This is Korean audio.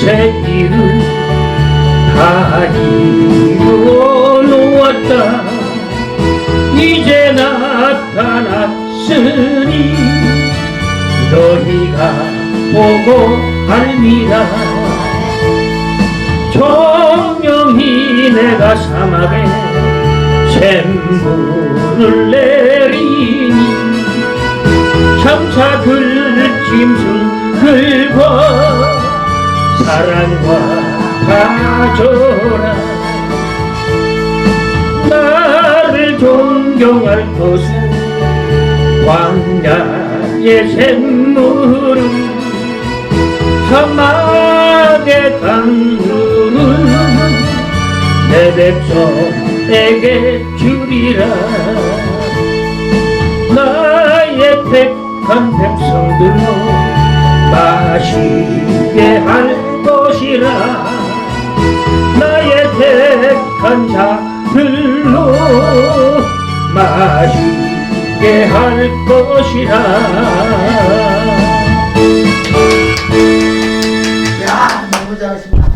새끼를 다리로 놓았다. 이제 나타났으니 너희가 보고 알리라. 정명히 내가 사막에 샘물을 내리니. 참차 들짐승 긁어 사랑과 가져라. 나를 존경할 것은 광야의 샘물은 사막의 강물은 내 백성에게 주리라. 나의 택한 백성들로 마시게 할 아니라. 나의 택한 자들로 마시게 할 것이라. 야 너무 잘하십니다.